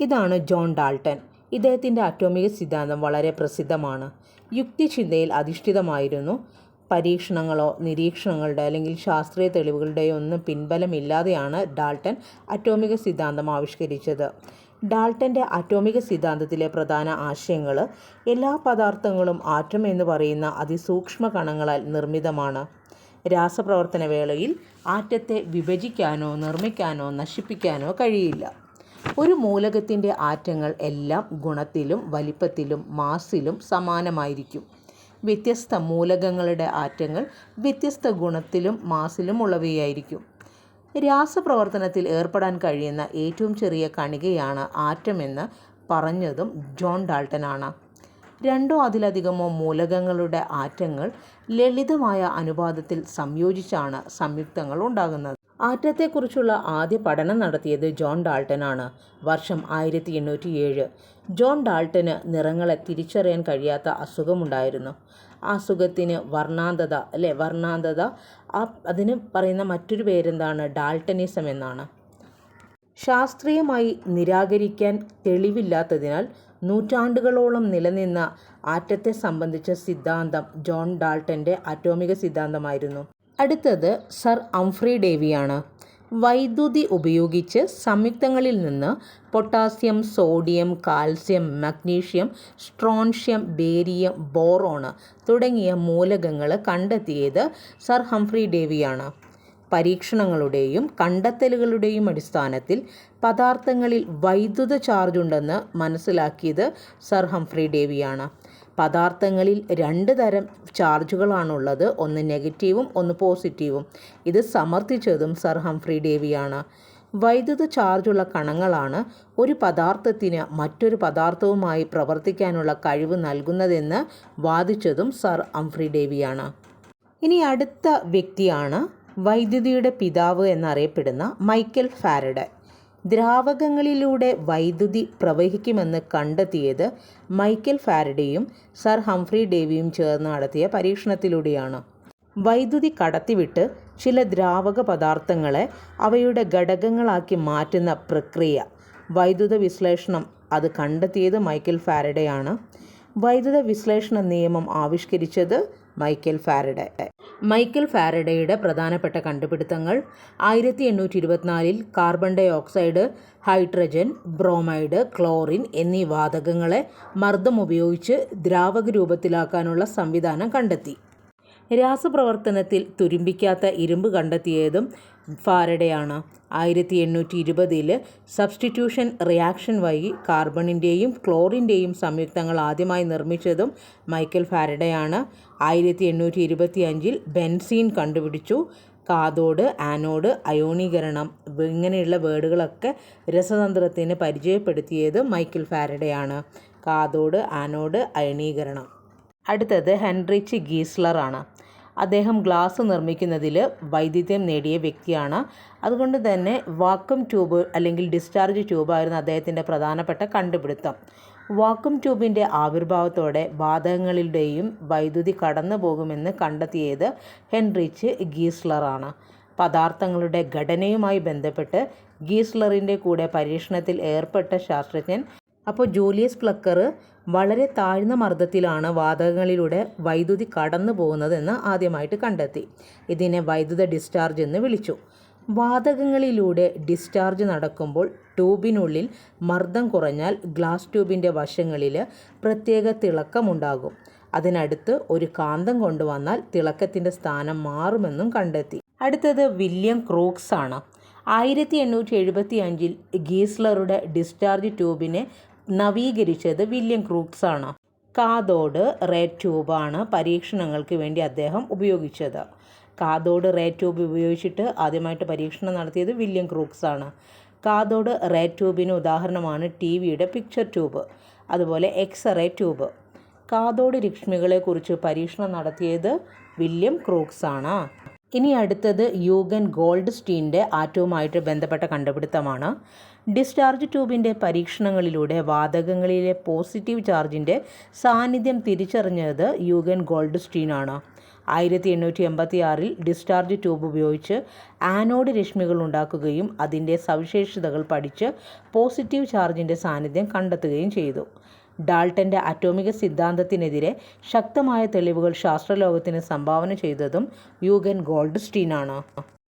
ഇതാണ് John Dalton. ഇദ്ദേഹത്തിന്റെ അറ്റോമിക സിദ്ധാന്തം വളരെ പ്രസിദ്ധമാണ്. യുക്തിചിന്തയിൽ അധിഷ്ഠിതമായിരുന്നു. പരീക്ഷണങ്ങളോ നിരീക്ഷണങ്ങളുടെ അല്ലെങ്കിൽ ശാസ്ത്രീയ തെളിവുകളുടെയോ ഒന്നും പിൻബലമില്ലാതെയാണ് ഡാൾട്ടൺ അറ്റോമിക സിദ്ധാന്തം ആവിഷ്കരിച്ചത്. ഡാൾട്ടന്റെ അറ്റോമിക സിദ്ധാന്തത്തിലെ പ്രധാന ആശയങ്ങൾ എല്ലാ പദാർത്ഥങ്ങളും ആറ്റം എന്ന് പറയുന്ന അതിസൂക്ഷ്മ കണങ്ങളാൽ നിർമ്മിതമാണ്. രാസപ്രവർത്തന വേളയിൽ ആറ്റത്തെ വിഭജിക്കാനോ നിർമ്മിക്കാനോ നശിപ്പിക്കാനോ കഴിയില്ല. ഒരു മൂലകത്തിന്റെ ആറ്റങ്ങൾ എല്ലാം ഗുണത്തിലും വലിപ്പത്തിലും മാസിലും സമാനമായിരിക്കും. വ്യത്യസ്ത മൂലകങ്ങളുടെ ആറ്റങ്ങൾ വ്യത്യസ്ത ഗുണത്തിലും മാസിലും ഉള്ളവയായിരിക്കും. രാസപ്രവർത്തനത്തിൽ ഏർപ്പെടാൻ കഴിയുന്ന ഏറ്റവും ചെറിയ കണികയാണ് ആറ്റമെന്ന് പറഞ്ഞതും ജോൺ ഡാൾട്ടനാണ്. രണ്ടോ അതിലധികമോ മൂലകങ്ങളുടെ ആറ്റങ്ങൾ ലളിതമായ അനുപാതത്തിൽ സംയോജിച്ചാണ് സംയുക്തങ്ങൾ ഉണ്ടാകുന്നത്. ആറ്റത്തെക്കുറിച്ചുള്ള ആദ്യ പഠനം നടത്തിയത് ജോൺ ഡാൾട്ടനാണ്. വർഷം ആയിരത്തി എണ്ണൂറ്റി ഏഴ് ജോൺ ഡാൾട്ടന് നിറങ്ങളെ തിരിച്ചറിയാൻ കഴിയാത്ത അസുഖമുണ്ടായിരുന്നു. ആ അസുഖത്തിന് വർണാന്തത അല്ലേ വർണാന്തത ആ അതിന് പറയുന്ന മറ്റൊരു പേരെന്താണ്? ഡാൾട്ടനിസം എന്നാണ്. ശാസ്ത്രീയമായി നിരാകരിക്കാൻ തെളിവില്ലാത്തതിനാൽ നൂറ്റാണ്ടുകളോളം നിലനിന്ന ആറ്റത്തെ സംബന്ധിച്ച സിദ്ധാന്തം ജോൺ ഡാൾട്ടന്റെ അറ്റോമിക സിദ്ധാന്തമായിരുന്നു. അടുത്തത് സർ അംഫ്രി ഡേവിയാണ്. വൈദ്യുതി ഉപയോഗിച്ച് സംയുക്തങ്ങളിൽ നിന്ന് potassium sodium calcium magnesium strontium barium boron തുടങ്ങിയ മൂലകങ്ങൾ കണ്ടെത്തിയത് സർ ഹംഫ്രി ഡേവിയാണ്. പരീക്ഷണങ്ങളുടെയും കണ്ടെത്തലുകളുടെയും അടിസ്ഥാനത്തിൽ പദാർത്ഥങ്ങളിൽ വൈദ്യുത ചാർജ് ഉണ്ടെന്ന് മനസ്സിലാക്കിയത് സർ ഹംഫ്രി ഡേവിയാണ്. പദാർത്ഥങ്ങളിൽ രണ്ട് തരം ചാർജുകളാണുള്ളത്. ഒന്ന് നെഗറ്റീവും ഒന്ന് പോസിറ്റീവും. ഇത് സമർത്ഥിച്ചതും സർ ഹംഫ്രി ഡേവിയാണ്. വൈദ്യുത ചാർജുള്ള കണങ്ങളാണ് ഒരു പദാർത്ഥത്തിന് മറ്റൊരു പദാർത്ഥവുമായി പ്രവർത്തിക്കാനുള്ള കഴിവ് നൽകുന്നതെന്ന് വാദിച്ചതും സർ ഹംഫ്രി ഡേവിയാണ്. ഇനി അടുത്ത വ്യക്തിയാണ് വൈദ്യുതിയുടെ പിതാവ് എന്നറിയപ്പെടുന്ന മൈക്കൽ ഫാരഡെ. ദ്രാവകങ്ങളിലൂടെ വൈദ്യുതി പ്രവഹിക്കുമെന്ന് കണ്ടെത്തിയത് മൈക്കൽ ഫാരഡെയും സർ ഹംഫ്രി ഡേവിയും ചേർന്ന് നടത്തിയ പരീക്ഷണത്തിലൂടെയാണ്. വൈദ്യുതി കടത്തിവിട്ട് ചില ദ്രാവക പദാർത്ഥങ്ങളെ അവയുടെ ഘടകങ്ങളാക്കി മാറ്റുന്ന പ്രക്രിയ. വൈദ്യുത വിശ്ലേഷണം അത് കണ്ടെത്തിയത് മൈക്കൽ ഫാരഡെയാണ്. വൈദ്യുത വിശ്ലേഷണ നിയമം ആവിഷ്കരിച്ചത് മൈക്കൽ ഫാരഡെ. മൈക്കൽ ഫാരഡയുടെ പ്രധാനപ്പെട്ട കണ്ടുപിടുത്തങ്ങൾ. ആയിരത്തി എണ്ണൂറ്റി ഇരുപത്തിനാലിൽ carbon dioxide hydrogen bromide chlorine എന്നീ വാതകങ്ങളെ മർദ്ദം ഉപയോഗിച്ച് ദ്രാവക രൂപത്തിലാക്കാനുള്ള സംവിധാനം കണ്ടെത്തി. രാസപ്രവർത്തനത്തിൽ തുരുമ്പിക്കാത്ത ഇരുമ്പ് കണ്ടെത്തിയതും ഫാരഡെയാണ്. ആയിരത്തി എണ്ണൂറ്റി ഇരുപതിൽ സബ്സ്റ്റിറ്റ്യൂഷൻ റിയാക്ഷൻ വഴി കാർബണിന്റെയും ക്ലോറിന്റെയും സംയുക്തങ്ങൾ ആദ്യമായി നിർമ്മിച്ചതും മൈക്കൽ ഫാരഡെയാണ്. ആയിരത്തി എണ്ണൂറ്റി ഇരുപത്തി അഞ്ചിൽ ബെൻസീൻ കണ്ടുപിടിച്ചു. കാതോട് ആനോഡ് അയോണീകരണം ഇങ്ങനെയുള്ള വേർഡുകളൊക്കെ രസതന്ത്രത്തിന് പരിചയപ്പെടുത്തിയത് മൈക്കൽ ഫാരഡെയാണ്. കാതോട് ആനോഡ് അയണീകരണം. അടുത്തത് ഹെൻറിച്ച് ഗീസ്ലറാണ്. അദ്ദേഹം ഗ്ലാസ് നിർമ്മിക്കുന്നതിൽ വൈദ്യുതം നേടിയ വ്യക്തിയാണ്. അതുകൊണ്ട് തന്നെ വാക്വം ട്യൂബ് അല്ലെങ്കിൽ ഡിസ്ചാർജ് ട്യൂബായിരുന്നു അദ്ദേഹത്തിന്റെ പ്രധാനപ്പെട്ട കണ്ടുപിടുത്തം. വാക്വം ട്യൂബിന്റെ ആവിർഭാവത്തോടെ വാതകങ്ങളുടെയും വൈദ്യുതി കടന്നു പോകുമെന്ന് കണ്ടെത്തിയത് ഹെൻറിച്ച് ഗീസ്ലറാണ് പദാർത്ഥങ്ങളുടെ ഘടനയുമായി ബന്ധപ്പെട്ട് ഗീസ്ലറിന്റെ കൂടെ പരീക്ഷണത്തിൽ ഏർപ്പെട്ട ശാസ്ത്രജ്ഞൻ അപ്പോൾ ജൂലിയസ് പ്ലക്കർ വളരെ താഴ്ന്ന മർദ്ദത്തിലാണ് വാതകങ്ങളിലൂടെ വൈദ്യുതി കടന്നു പോകുന്നതെന്ന് ആദ്യമായിട്ട് കണ്ടെത്തി. ഇതിനെ വൈദ്യുത ഡിസ്ചാർജ് എന്ന് വിളിച്ചു. വാതകങ്ങളിലൂടെ ഡിസ്ചാർജ് നടക്കുമ്പോൾ ട്യൂബിനുള്ളിൽ മർദ്ദം കുറഞ്ഞാൽ ഗ്ലാസ് ട്യൂബിന്റെ വശങ്ങളിൽ പ്രത്യേക തിളക്കമുണ്ടാകും. അതിനടുത്ത് ഒരു കാന്തം കൊണ്ടുവന്നാൽ തിളക്കത്തിന്റെ സ്ഥാനം മാറുമെന്നും കണ്ടെത്തി. അടുത്തത് വില്യം ക്രൂക്സ് ആണ്. ആയിരത്തി എണ്ണൂറ്റി എഴുപത്തി അഞ്ചിൽ ഗീസ്ലറുടെ ഡിസ്ചാർജ് ട്യൂബിനെ നവീകരിച്ചത് വില്യം ക്രൂക്സ് ആണ്. കാതോഡ് റേ ട്യൂബാണ് പരീക്ഷണങ്ങൾക്ക് വേണ്ടി അദ്ദേഹം ഉപയോഗിച്ചത്. കാതോഡ് റേ ട്യൂബ് ഉപയോഗിച്ചിട്ട് ആദ്യമായിട്ട് പരീക്ഷണം നടത്തിയത് വില്യം ക്രൂക്സ് ആണ്. കാതോഡ് റേ ട്യൂബിന് ഉദാഹരണമാണ് ടി വിയുടെ പിക്ചർ ട്യൂബ് അതുപോലെ എക്സ്റേ ട്യൂബ്. കാതോഡ് രശ്മികളെക്കുറിച്ച് പരീക്ഷണം നടത്തിയത് വില്യം ക്രൂക്സ് ആണ്. ഇനി അടുത്തത് യൂഗൻ ഗോൾഡ് സ്റ്റീന്റെ ആറ്റവുമായിട്ട് ബന്ധപ്പെട്ട കണ്ടുപിടുത്തമാണ്. ഡിസ്ചാർജ് ട്യൂബിന്റെ പരീക്ഷണങ്ങളിലൂടെ വാതകങ്ങളിലെ പോസിറ്റീവ് ചാർജിന്റെ സാന്നിധ്യം തിരിച്ചറിഞ്ഞത് യൂഗൻ ഗോൾഡ് സ്റ്റീനാണ് ആയിരത്തി എണ്ണൂറ്റി എൺപത്തി ആറിൽ ഡിസ്ചാർജ് ട്യൂബ് ഉപയോഗിച്ച് ആനോഡ് രശ്മികൾ ഉണ്ടാക്കുകയും അതിന്റെ സവിശേഷതകൾ പഠിച്ച് പോസിറ്റീവ് ചാർജിന്റെ സാന്നിധ്യം കണ്ടെത്തുകയും ചെയ്തു. ഡാൾട്ടന്റെ അറ്റോമിക സിദ്ധാന്തത്തിനെതിരെ ശക്തമായ തെളിവുകൾ ശാസ്ത്രലോകത്തിന് സംഭാവന ചെയ്തതും യൂഗൻ ഗോൾഡ്സ്റ്റീനാണ്.